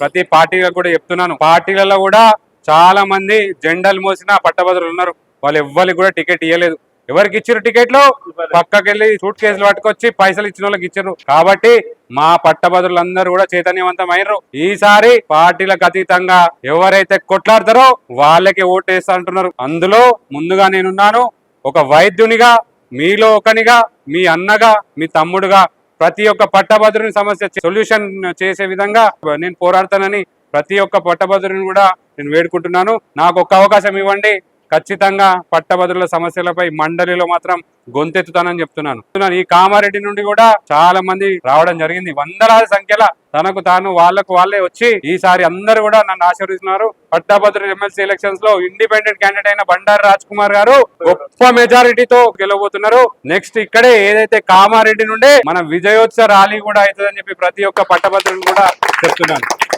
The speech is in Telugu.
ప్రతి పార్టీలకు కూడా చెప్తున్నాను. పార్టీలలో కూడా చాలా మంది జెండాలు మోసిన పట్టభద్రులు ఉన్నారు. వాళ్ళు ఎవ్వరికి కూడా టికెట్ ఇవ్వలేదు ఎవరికి ఇచ్చారు టికెట్లు? పక్కకెళ్ళి సూట్ కేసులు పట్టుకొచ్చి పైసలు ఇచ్చిన వాళ్ళకి ఇచ్చారు. కాబట్టి మా పట్టభద్రులందరూ కూడా చైతన్యవంతం అయినరు ఈసారి పార్టీలకు అతీతంగా ఎవరైతే కొట్లాడతారో వాళ్ళకి ఓటేస్తా అంటున్నారు. అందులో ముందుగా నేనున్నాను. ఒక వైద్యునిగా మీలో ఒకనిగా మీ అన్నగా మీ తమ్ముడుగా ప్రతి ఒక్క పట్టభద్రుని సమస్య సొల్యూషన్ చేసే విధంగా నేను పోరాడతానని ప్రతి ఒక్క పట్టభద్రుని కూడా నేను వేడుకుంటున్నాను. నాకు ఒక్క అవకాశం ఇవ్వండి. ఖచ్చితంగా పట్టభద్రుల సమస్యలపై మండలిలో మాత్రం గొంతెత్తుతానని చెప్తున్నాను. ఈ కామారెడ్డి నుండి కూడా చాలా మంది రావడం జరిగింది. వందలాది సంఖ్యలో తనకు తాను వాళ్ళకు వాళ్ళే వచ్చి ఈసారి అందరూ కూడా నన్ను ఆశీర్వదిస్తున్నారు. పట్టభద్రు ఎమ్మెల్సీ ఎలక్షన్స్లో ఇండిపెండెంట్ క్యాండిడేట్ అయిన బండారు రాజ్ కుమార్ గారు గొప్ప మెజారిటీతో గెలవబోతున్నారు. నెక్స్ట్ ఇక్కడే ఏదైతే కామారెడ్డి నుండే మన విజయోత్సవ ర్యాలీ కూడా అవుతుందని చెప్పి ప్రతి ఒక్క పట్టభద్రుని కూడా చెప్తున్నాను.